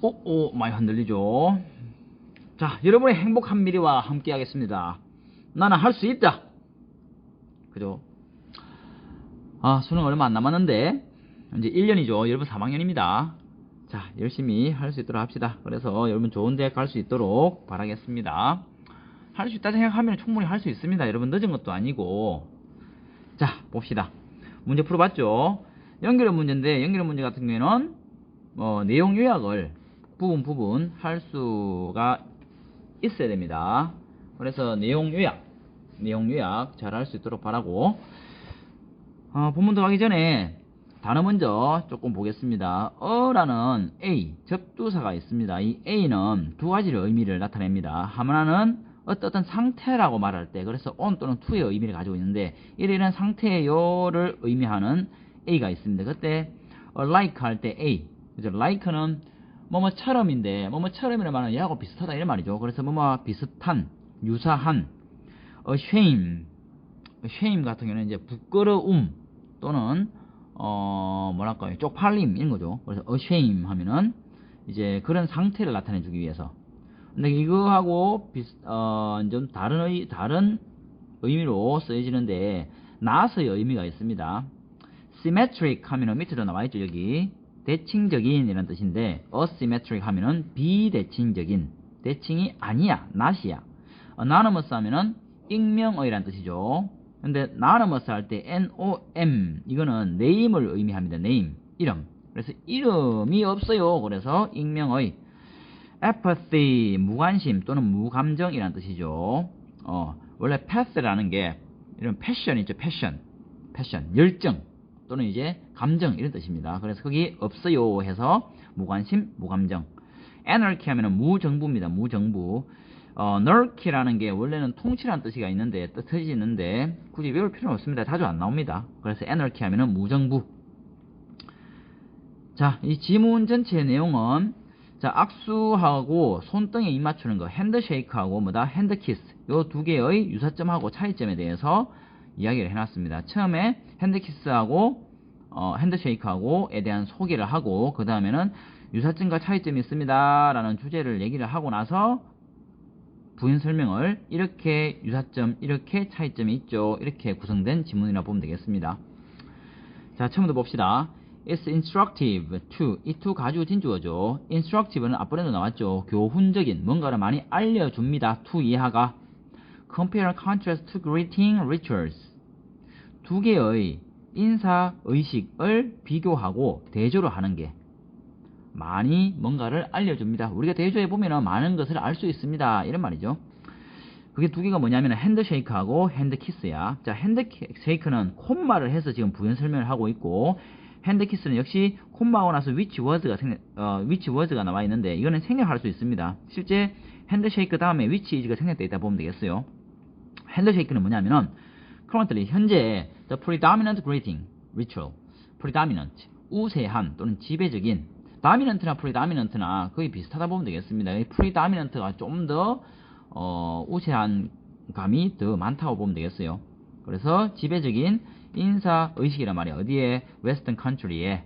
오, 오, 많이 흔들리죠? 자, 여러분의 행복한 미래와 함께 하겠습니다. 나는 할 수 있다. 그죠? 아, 수능 얼마 안 남았는데, 이제 1년이죠. 여러분 3학년입니다. 자, 열심히 할 수 있도록 합시다. 그래서 여러분 좋은 대학 갈 수 있도록 바라겠습니다. 할 수 있다 생각하면 충분히 할 수 있습니다. 여러분 늦은 것도 아니고. 자, 봅시다. 문제 풀어봤죠? 연결 문제인데, 연결 문제 같은 경우에는, 어, 내용 요약을 부분 부분 할 수가 있어야 됩니다. 그래서 내용 요약, 내용 요약 잘 할 수 있도록 바라고, 어, 본문 들어가기 전에 단어 먼저 조금 보겠습니다. 어라는 A, 접두사가 있습니다. 이 A는 두 가지의 의미를 나타냅니다. 하나는 어떤 상태라고 말할 때, 그래서 on 또는 to의 의미를 가지고 있는데, 이런 상태요를 의미하는 A가 있습니다. 그때 어, like 할 때 A, 그죠? like는 뭐뭐처럼인데, 뭐뭐처럼이라는 말은 얘하고 비슷하다 이런 말이죠. 그래서 뭐뭐 비슷한, 유사한, ashamed, shame 같은 경우는 이제 부끄러움 또는 어 뭐랄까요 쪽팔림 이런 거죠. 그래서 ashamed 하면은 이제 그런 상태를 나타내 주기 위해서. 근데 이거하고 비슷 어좀 다른 의 다른 의미로 쓰여지는데 나서의 의미가 있습니다. symmetric 하면은 밑으로 나와 있죠 여기 대칭적인 이런 뜻인데 asymmetric 하면은 비대칭적인 대칭이 아니야 낫이야. anonymous 하면은 익명의란 뜻이죠. 근데 anonymous 할 때 nom 이거는 name을 의미합니다 name 이름. 그래서 이름이 없어요. 그래서 익명의 apathy 무관심 또는 무감정이란 뜻이죠. 어 원래 path라는 게 이런 패션 있죠 패션 패션 열정 또는 이제 감정 이런 뜻입니다. 그래서 거기 없어요 해서 무관심, 무감정. anarchy 하면은 무정부입니다. 무정부. 어, anarchy라는 게 원래는 통치라는 뜻이가 있는데 뜻이 있는데 굳이 외울 필요는 없습니다. 자주 안 나옵니다. 그래서 anarchy 하면은 무정부. 자, 이 지문 전체의 내용은 자, 악수하고 손등에 입 맞추는 거, 핸드쉐이크하고 뭐다? 핸드키스. 요 두 개의 유사점하고 차이점에 대해서 이야기를 해놨습니다. 처음에 핸드키스하고 어, 핸드쉐이크하고에 대한 소개를 하고 그 다음에는 유사점과 차이점이 있습니다. 라는 주제를 얘기를 하고 나서 부연 설명을 이렇게 유사점, 이렇게 차이점이 있죠. 이렇게 구성된 지문이라 보면 되겠습니다. 자, 처음부터 봅시다. It's instructive to. 이 to 가지고 진주어죠. instructive는 앞번에도 나왔죠. 교훈적인, 뭔가를 많이 알려줍니다. to 이하가. compare contrast to greeting rituals. 두 개의 인사 의식을 비교하고 대조를 하는 게 많이 뭔가를 알려줍니다. 우리가 대조해 보면 많은 것을 알 수 있습니다. 이런 말이죠. 그게 두 개가 뭐냐면 핸드쉐이크하고 핸드키스야. 자, 핸드쉐이크는 콤마를 해서 지금 부연 설명을 하고 있고 핸드키스는 역시 콤마하고 나서 위치 워드가 생각, 어, 위치 워드가 나와 있는데 이거는 생략할 수 있습니다. 실제 핸드쉐이크 다음에 위치 이즈가 생략되어 있다 보면 되겠어요. 핸드쉐이크는 뭐냐면은 currently 현재 the predominant greeting ritual predominant 우세한 또는 지배적인 dominant나 predominant나 거의 비슷하다 보면 되겠습니다. 이 predominant가 좀더 어, 우세한 감이 더 많다고 보면 되겠어요. 그래서 지배적인 인사 의식이란 말이야. 어디에? 웨스턴 컨트리에.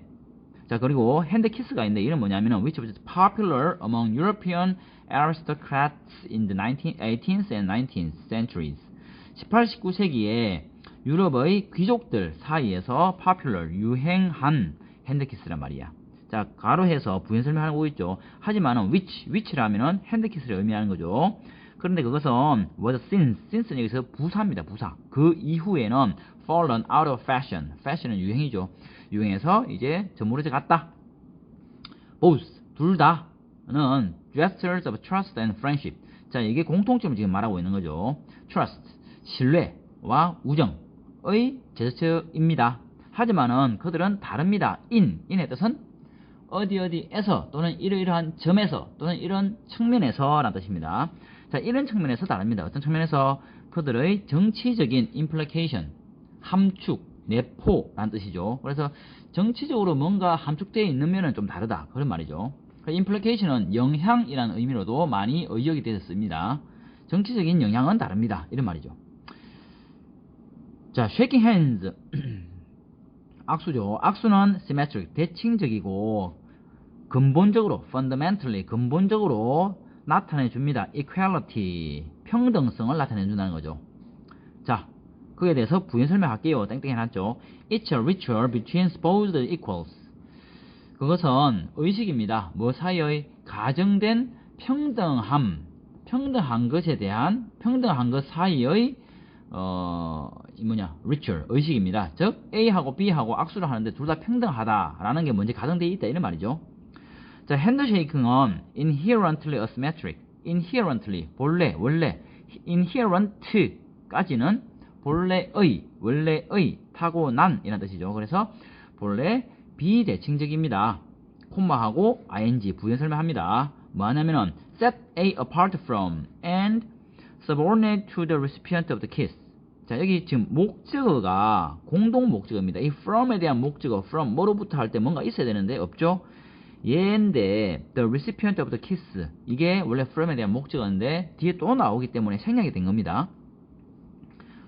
자, 그리고 핸드 키스가 있는데 이는 뭐냐면은 which was popular among European aristocrats in the 19, 18th and 19th centuries. 18, 19세기에 유럽의 귀족들 사이에서 popular, 유행한 핸드키스란 말이야. 자, 가로해서 부연 설명하고 있죠. 하지만은 which, which라면은 핸드키스를 의미하는 거죠. 그런데 그것은 was since, since는 여기서 부사입니다. 부사. 그 이후에는 fallen out of fashion. fashion은 유행이죠. 유행해서 이제 저물어져 갔다. both, 둘 다는 gestures of trust and friendship. 자, 이게 공통점을 지금 말하고 있는 거죠. trust, 신뢰와 우정 의 제스처입니다. 하지만은 그들은 다릅니다. in, in의 뜻은 어디 어디에서 또는 이러이러한 점에서 또는 이런 측면에서 라는 뜻입니다. 자, 이런 측면에서 다릅니다. 어떤 측면에서 그들의 정치적인 implication, 함축, 내포라는 뜻이죠. 그래서 정치적으로 뭔가 함축되어 있는 면은 좀 다르다. 그런 말이죠. implication은 영향이라는 의미로도 많이 의역이 되었습니다. 정치적인 영향은 다릅니다. 이런 말이죠. 자, shaking hands. 악수죠. 악수는 symmetric, 대칭적이고 근본적으로 fundamentally 근본적으로 나타내 줍니다. equality 평등성을 나타내 준다는 거죠. 자, 그에 대해서 부연 설명할게요. 땡땡 해놨죠. It's a ritual between supposed equals. 그것은 의식입니다. 뭐 사이의 가정된 평등함, 평등한 것에 대한 평등한 것 사이의 어, 이 뭐냐, ritual, 의식입니다. 즉, A하고 B하고 악수를 하는데 둘 다 평등하다라는 게 먼저 가정되어 있다, 이런 말이죠. 자, 핸드쉐이킹은 inherently asymmetric, inherently, 본래, 원래, inherent까지는 본래의, 원래의, 타고난이라는 뜻이죠. 그래서 본래 비대칭적입니다. 콤마하고 ing 부연 설명합니다. 뭐 하냐면은 set A apart from and subordinate to the recipient of the kiss. 자, 여기 지금 목적어가 공동 목적어입니다. 이 from에 대한 목적어 from 뭐로부터 할 때 뭔가 있어야 되는데 없죠? 얘인데 the recipient of the kiss 이게 원래 from에 대한 목적어인데 뒤에 또 나오기 때문에 생략이 된 겁니다.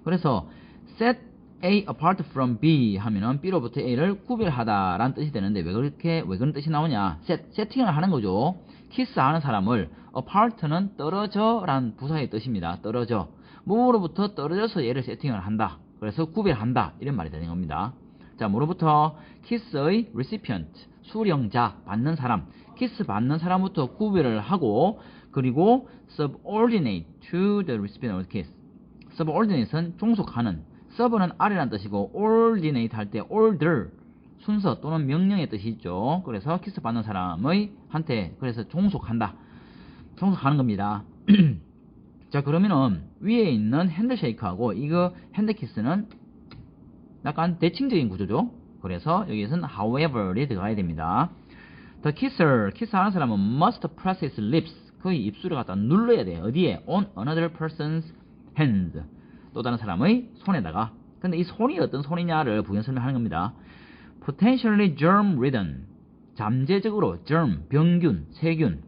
그래서 set A apart from B 하면은 B로부터 A를 구별하다라는 뜻이 되는데 왜 그렇게 왜 그런 뜻이 나오냐? 세, 세팅을 하는 거죠. 키스하는 사람을 apart는 떨어져라는 부사의 뜻입니다. 떨어져. 뭐로부터 떨어져서 얘를 세팅을 한다. 그래서 구별한다. 이런 말이 되는 겁니다. 자, 뭐로부터 키스의 recipient 수령자 받는 사람 키스 받는 사람부터 구별을 하고 그리고 subordinate to the recipient of the kiss subordinate는 종속하는 sub는 아래란 뜻이고 ordinate 할 때 order 순서 또는 명령의 뜻이 있죠. 그래서 키스 받는 사람의 한테 그래서 종속한다. 종속하는 겁니다. 자 그러면은 위에 있는 핸드쉐이크하고 이거 핸드키스는 약간 대칭적인 구조죠. 그래서 여기에서는 however이 들어가야 됩니다. The kisser, 키스하는 사람은 must press his lips. 그의 입술을 갖다 눌러야 돼. 어디에? On another person's hand. 또 다른 사람의 손에다가. 근데 이 손이 어떤 손이냐를 부연 설명하는 겁니다. Potentially germ ridden. 잠재적으로 germ, 병균, 세균.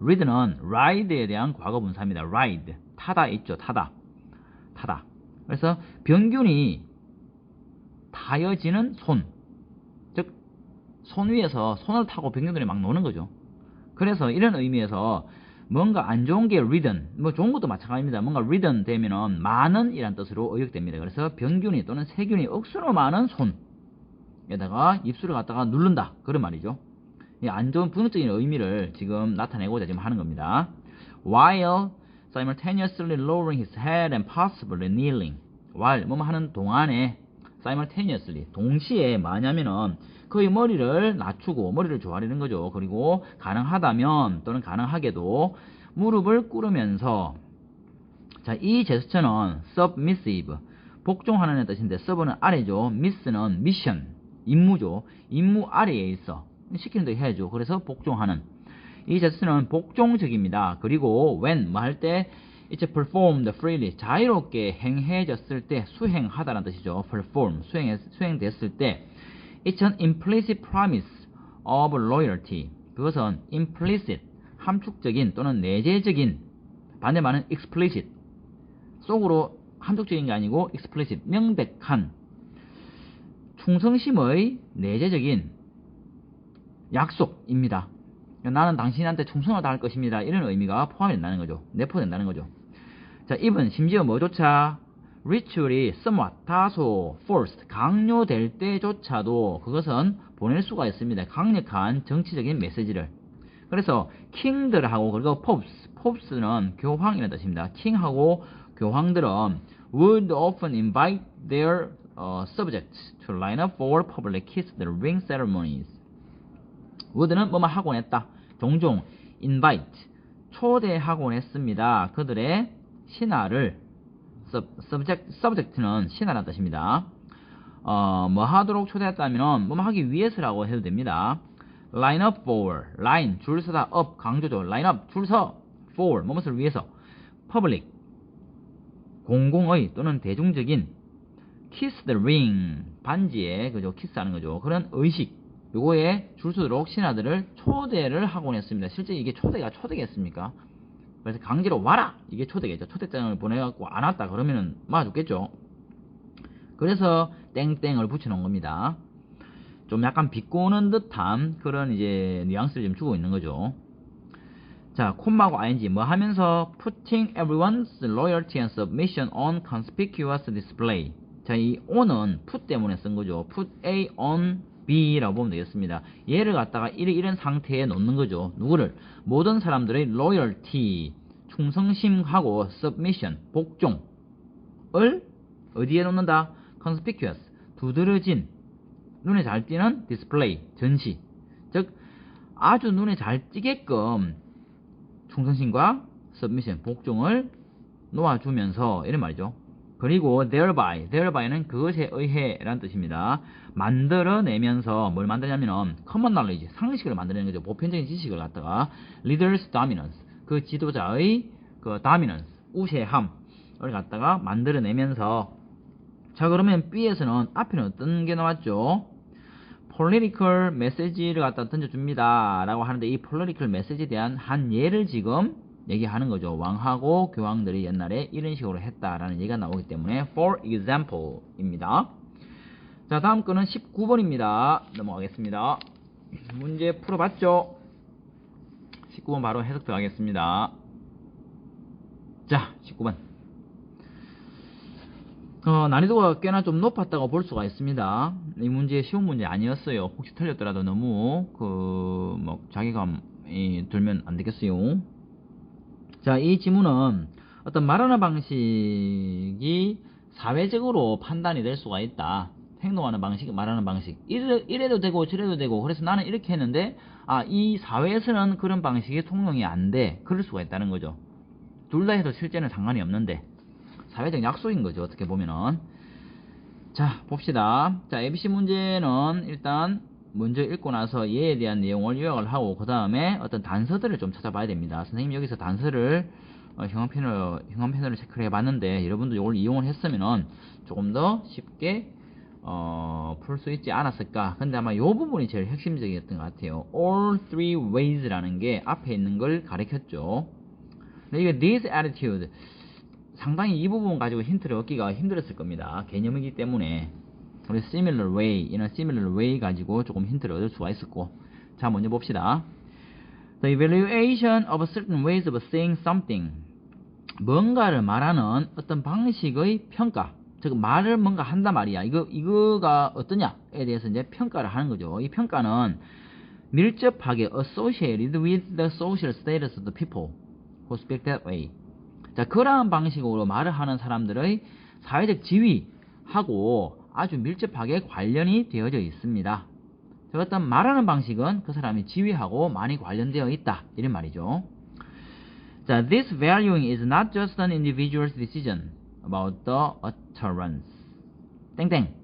Ridden은 ride에 대한 과거 분사입니다. ride. 타다 있죠. 타다. 타다. 그래서 병균이 타여지는 손. 즉, 손 위에서 손을 타고 병균들이 막 노는 거죠. 그래서 이런 의미에서 뭔가 안 좋은 게 ridden, 뭐 좋은 것도 마찬가지입니다. 뭔가 ridden 되면은 많은 이란 뜻으로 의역됩니다. 그래서 병균이 또는 세균이 억수로 많은 손에다가 입술을 갖다가 누른다. 그런 말이죠. 이안 좋은 분석적인 의미를 지금 나타내고자 지금 하는 겁니다. While simultaneously lowering his head and possibly kneeling. while 뭐 하는 동안에 simultaneously 동시에 뭐냐면은 그의 머리를 낮추고 머리를 조아리는 거죠. 그리고 가능하다면 또는 가능하게도 무릎을 꿇으면서 자, 이 제스처는 submissive 복종하는 뜻인데 sub는 아래죠. miss는 mission 임무죠. 임무 아래에 있어. 시키는 대로 해야죠. 그래서 복종하는 이 제스처는 복종적입니다. 그리고 when 뭐 할 때 이제 performed freely 자유롭게 행해졌을 때 수행하다는 뜻이죠. perform 수행 수행됐을 때 It's an implicit promise of loyalty. 그것은 implicit 함축적인 또는 내재적인 반대말은 explicit 속으로 함축적인 게 아니고 explicit 명백한 충성심의 내재적인 약속입니다. 나는 당신한테 충성을 다할 것입니다. 이런 의미가 포함된다는 거죠. 내포된다는 거죠. 자, 입은 심지어 뭐조차 ritual이 somewhat 다소 forced 강요될 때조차도 그것은 보낼 수가 있습니다. 강력한 정치적인 메시지를. 그래서 킹들하고 그리고 popes, popes는 교황이라는 뜻입니다. 킹하고 교황들은 would often invite their uh, subjects to line up for public kiss the ring ceremonies. Would는 뭐뭐 하곤 했다. 종종 invite 초대하곤 했습니다. 그들의 신하를 subject, subject는 신하라는 뜻입니다. 어, 뭐 하도록 초대했다면 뭐 하기 위해서라고 해도 됩니다. line up for, line, 줄 서다, up, 강조죠. line up, 줄 서, for, 무엇을 위해서. public, 공공의 또는 대중적인 kiss the ring, 반지에 그죠, 키스하는 거죠. 그런 의식, 요거에 줄 서도록 신하들을 초대를 하곤 했습니다. 실제 이게 초대가 초대겠습니까? 그래서 강제로 와라 이게 초대겠죠 초대장을 보내갖고 안 왔다 그러면은 맞아 죽겠죠 그래서 땡땡을 붙여놓은 겁니다 좀 약간 비꼬는 듯한 그런 이제 뉘앙스를 좀 주고 있는 거죠. 자, 콤마고 ing 뭐 하면서 putting everyone's loyalty and submission on conspicuous display. 자, 이 on은 put 때문에 쓴 거죠. put A on B라고 보면 되겠습니다. 얘를 갖다가 이런, 상태에 놓는 거죠. 누구를? 모든 사람들의 loyalty, 충성심하고 submission, 복종을 어디에 놓는다? conspicuous, 두드러진, 눈에 잘 띄는 display, 전시. 즉, 아주 눈에 잘 띄게끔 충성심과 submission, 복종을 놓아주면서, 이런 말이죠. 그리고 thereby, thereby,는 그것에 의해 라는 뜻입니다. 만들어내면서 뭘 만드냐면은 common knowledge, 상식을 만들어내는 거죠. 보편적인 지식을 갖다가 leader's dominance, 그 지도자의 그 dominance, 우세함을 갖다가 만들어내면서 자 그러면 B에서는 앞에는 어떤 게 나왔죠? political message를 갖다 던져줍니다 라고 하는데 이 political message에 대한 한 예를 지금 얘기하는 거죠. 왕하고 교황들이 옛날에 이런 식으로 했다라는 얘기가 나오기 때문에 for example입니다. 자 다음 거는 19번입니다. 넘어가겠습니다. 문제 풀어봤죠? 19번 바로 해석 들어가겠습니다. 자 19번 어, 난이도가 꽤나 좀 높았다고 볼 수가 있습니다. 이 문제 쉬운 문제 아니었어요. 혹시 틀렸더라도 너무 그 뭐 자기감이 들면 안 되겠어요. 자, 이 지문은 어떤 말하는 방식이 사회적으로 판단이 될 수가 있다. 행동하는 방식, 말하는 방식. 이래, 이래도 되고 저래도 되고 그래서 나는 이렇게 했는데 아, 이 사회에서는 그런 방식이 통용이 안 돼. 그럴 수가 있다는 거죠. 둘 다 해도 실제는 상관이 없는데 사회적 약속인 거죠. 어떻게 보면은. 자, 봅시다. 자, ABC 문제는 일단 먼저 읽고 나서 얘에 대한 내용을 요약을 하고 그 다음에 어떤 단서들을 좀 찾아봐야 됩니다. 선생님 여기서 단서를 어, 형광펜으로 형광펜으로 체크를 해봤는데 여러분도 이걸 이용을 했으면은 조금 더 쉽게 어, 풀 수 있지 않았을까. 근데 아마 이 부분이 제일 핵심적이었던 것 같아요. All three ways라는 게 앞에 있는 걸 가리켰죠. 근데 이게 this attitude 상당히 이 부분 가지고 힌트를 얻기가 힘들었을 겁니다. 개념이기 때문에 우리 similar way 이런 similar way 가지고 조금 힌트를 얻을 수가 있었고 자 먼저 봅시다. The evaluation of certain ways of saying something 뭔가를 말하는 어떤 방식의 평가 즉 말을 뭔가 한다 말이야. 이거 이거가 어떠냐에 대해서 이제 평가를 하는 거죠. 이 평가는 밀접하게 associated with the social status of the people who speak that way. 자 그러한 방식으로 말을 하는 사람들의 사회적 지위하고 아주 밀접하게 관련이 되어져 있습니다. 저 어떤 말하는 방식은 그 사람의 지위하고 많이 관련되어 있다. 이런 말이죠. 자, this valuing is not just an individual's decision about the utterance. 땡땡.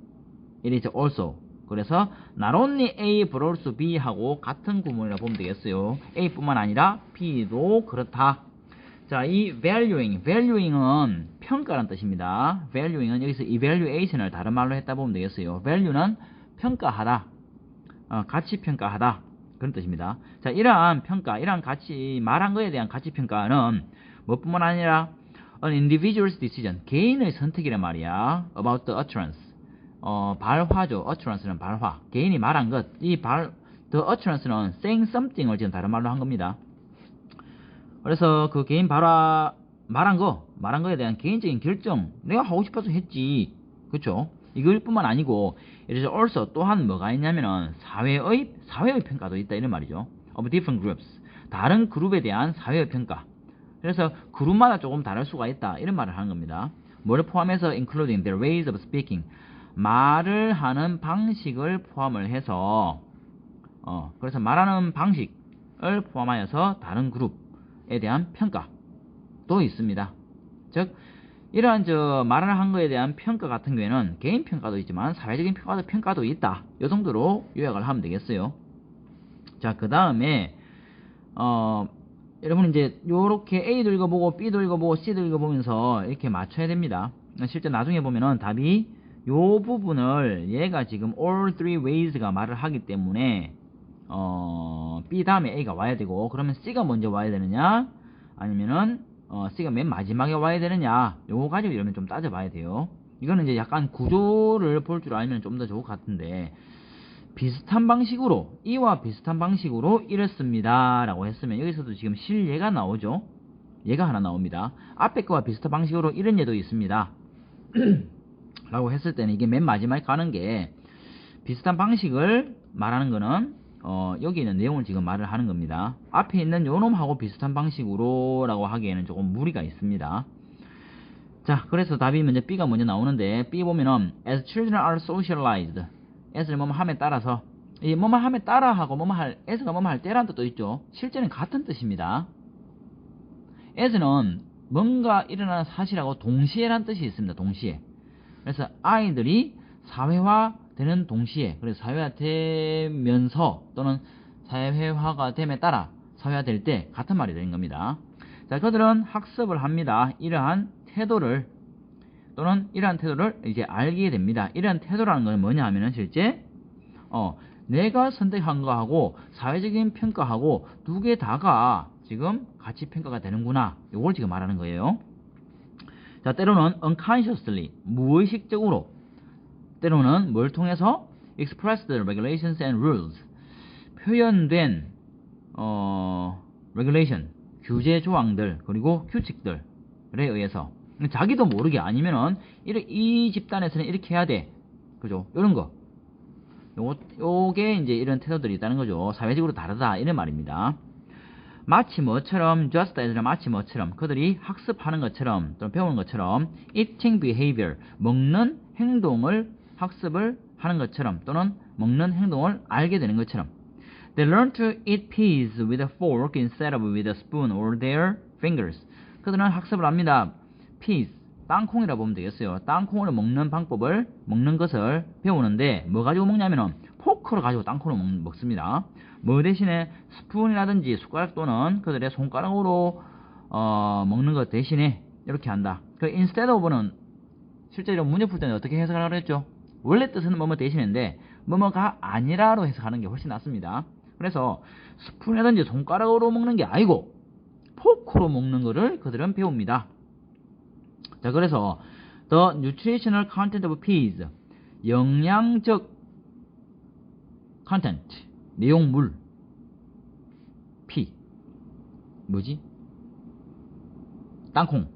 It is also. 그래서 not only A but also B 하고 같은 구문이라 보면 되겠어요. A뿐만 아니라 B도 그렇다. 자, 이 valuing, valuing은 평가라는 뜻입니다. valuing은 여기서 evaluation을 다른 말로 했다 보면 되겠어요. value는 평가하다, 어, 가치 평가하다. 그런 뜻입니다. 자, 이러한 평가, 이러한 가치, 말한 거에 대한 가치 평가는 뭐뿐만 아니라 an individual's decision, 개인의 선택이란 말이야. about the utterance. 어, 발화죠. utterance는 발화. 개인이 말한 것. 이 발, the utterance는 saying something을 지금 다른 말로 한 겁니다. 그래서 그 개인 발화, 말한 거, 말한 거에 대한 개인적인 결정, 내가 하고 싶어서 했지. 그쵸? 이걸 뿐만 아니고, 이래서 also 또한 뭐가 있냐면은, 사회의, 사회의 평가도 있다, 이런 말이죠. of different groups. 다른 그룹에 대한 사회의 평가. 그래서 그룹마다 조금 다를 수가 있다, 이런 말을 하는 겁니다. 뭐를 포함해서 including their ways of speaking. 말을 하는 방식을 포함을 해서, 어, 그래서 말하는 방식을 포함하여서 다른 그룹에 대한 평가도 있습니다. 즉, 이러한 저 말을 한 거에 대한 평가 같은 경우에는 개인 평가도 있지만 사회적인 평가도 평가도 있다. 이 정도로 요약을 하면 되겠어요. 자, 그 다음에 어 여러분 이제 요렇게 A도 읽어보고 B도 읽어보고 C도 읽어보면서 이렇게 맞춰야 됩니다. 실제 나중에 보면은 답이 요 부분을 얘가 지금 all three ways가 말을 하기 때문에 어 B 다음에 A가 와야 되고 그러면 C가 먼저 와야 되느냐? 아니면은 어, C가 맨 마지막에 와야 되느냐? 요거 가지고 이러면 좀 따져봐야 돼요. 이거는 이제 약간 구조를 볼 줄 알면 좀 더 좋을 것 같은데 비슷한 방식으로 이와 비슷한 방식으로 이랬습니다. 라고 했으면 여기서도 지금 실예가 나오죠? 예가 하나 나옵니다. 앞에 거와 비슷한 방식으로 이런 예도 있습니다. 라고 했을 때는 이게 맨 마지막에 가는 게 비슷한 방식을 말하는 거는 어, 여기 있는 내용을 지금 말을 하는 겁니다. 앞에 있는 요놈하고 비슷한 방식으로 라고 하기에는 조금 무리가 있습니다. 자 그래서 답이 먼저 B가 먼저 나오는데 B 보면은 as children are socialized as를 뭐뭐 함에 따라서 이 뭐뭐 함에 따라 하고 뭐뭐 할 as가 뭐뭐 할 때라는 뜻도 있죠. 실제는 같은 뜻입니다. as는 뭔가 일어나는 사실하고 동시에라는 뜻이 있습니다 동시에. 그래서 아이들이 사회화 되는 동시에 그래서 사회화 되면서 또는 사회화가 됨에 따라 사회화 될 때 같은 말이 되는 겁니다. 자 그들은 학습을 합니다. 이러한 태도를 또는 이러한 태도를 이제 알게 됩니다. 이러한 태도라는 건 뭐냐 하면은 실제 어 내가 선택한 거하고 사회적인 평가하고 두 개 다가 지금 같이 평가가 되는구나. 이걸 지금 말하는 거예요. 자, 때로는 unconsciously 무의식적으로 때로는 뭘 통해서 expressed regulations and rules 표현된 어 regulation 규제 조항들 그리고 규칙들에 의해서 자기도 모르게 아니면은 이 집단에서는 이렇게 해야 돼. 그죠? 이런 거. 요, 요게 이제 이런 태도들이 있다는 거죠. 사회적으로 다르다. 이런 말입니다. 마치 뭐처럼, just as 마치 뭐처럼, 그들이 학습하는 것처럼, 또는 배우는 것처럼, eating behavior, 먹는 행동을 학습을 하는 것처럼, 또는 먹는 행동을 알게 되는 것처럼. They learn to eat peas with a fork instead of with a spoon or their fingers. 그들은 학습을 합니다. Peas, 땅콩이라 보면 되겠어요. 땅콩을 먹는 방법을 먹는 것을 배우는데 뭐 가지고 먹냐면은 포크를 가지고 땅콩을 먹, 습니다뭐 대신에 스푼이라든지 숟가락 또는 그들의 손가락으로 어, 먹는 것 대신에 이렇게 한다. 그 instead of는 실제로 문제 풀 때는 어떻게 해석하라고 했죠? 원래 뜻은 뭐뭐 대신인데 뭐뭐가 아니라로 해석하는 게 훨씬 낫습니다. 그래서 스푼이라든지 손가락으로 먹는 게 아니고 포크로 먹는 것을 그들은 배웁니다. 자, 그래서 the nutritional content of peas 영양적 content 내용물 피 뭐지? 땅콩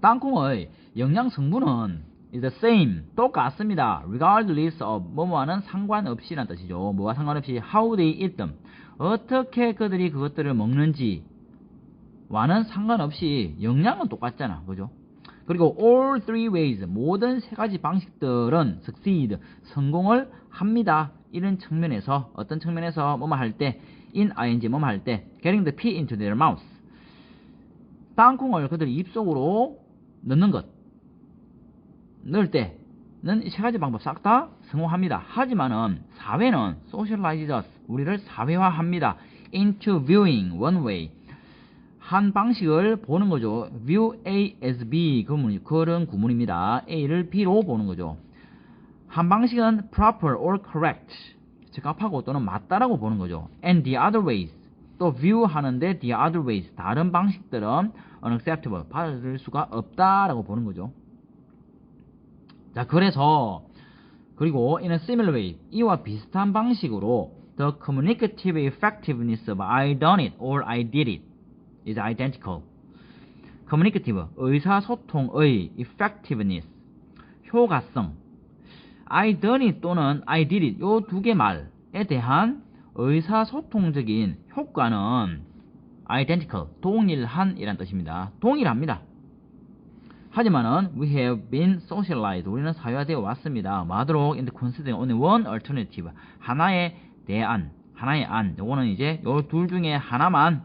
땅콩의 영양 성분은 is the same 똑같습니다. regardless of 뭐뭐와는 상관없이란 뜻이죠. 뭐와 상관없이 how they eat them 어떻게 그들이 그것들을 먹는지 와는 상관없이 영양은 똑같잖아. 그죠? 그리고 all three ways 모든 세 가지 방식들은 succeed 성공을 합니다. 이런 측면에서 어떤 측면에서 뭐뭐 할 때 in ing 뭐뭐 할 때 getting the pea into their mouth 땅콩을 그들이 입속으로 넣는 것 넣을 때는 이세 가지 방법 싹 다 성공합니다. 하지만은 사회는 socialize us 우리를 사회화합니다. into viewing one way 한 방식을 보는 거죠. view A as B 그문, 그런 구문입니다. A를 B로 보는 거죠. 한 방식은 proper or correct 적합하고 또는 맞다라고 보는 거죠. and the other ways 또 view 하는데 the other ways 다른 방식들은 unacceptable 받아들일 수가 없다라고 보는 거죠. 자 그래서 그리고 in a similar way 이와 비슷한 방식으로 the communicative effectiveness of I done it or I did it is identical. communicative, 의사소통의 effectiveness, 효과성. I done it 또는 I did it 요 두 개 말에 대한 의사소통적인 효과는 identical, 동일한 이란 뜻입니다. 동일합니다. 하지만은 we have been socialized 우리는 사회화되어 왔습니다. 마도록 in the considering only one alternative 하나의 대안, 하나의 안. 요거는 이제 요 둘 중에 하나만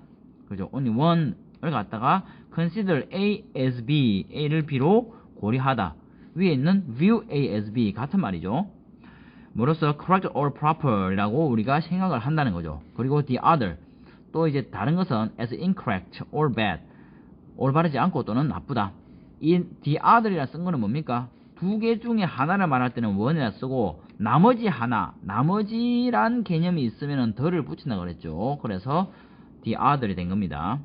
그죠? only one을 갖다가 consider A as B, A를 B로 고려하다. 위에 있는 view A as B 같은 말이죠. 뭐로써 correct or proper이라고 우리가 생각을 한다는 거죠. 그리고 the other 또 이제 다른 것은 as incorrect or bad 올바르지 않고 또는 나쁘다. 이 the other이라 쓴 거는 뭡니까? 두 개 중에 하나를 말할 때는 one이라 쓰고 나머지 하나, 나머지란 개념이 있으면 더를 붙인다 그랬죠. 그래서 the other이 된 겁니다.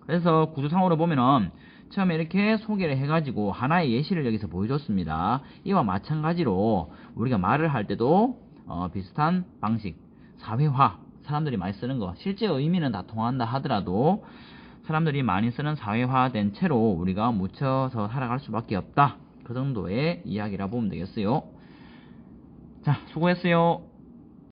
그래서 구조상으로 보면은 처음에 이렇게 소개를 해가지고 하나의 예시를 여기서 보여줬습니다. 이와 마찬가지로 우리가 말을 할 때도 어, 비슷한 방식 사회화 사람들이 많이 쓰는 거 실제 의미는 다 통한다 하더라도 사람들이 많이 쓰는 사회화된 채로 우리가 묻혀서 살아갈 수밖에 없다 그 정도의 이야기라 보면 되겠어요 자 수고했어요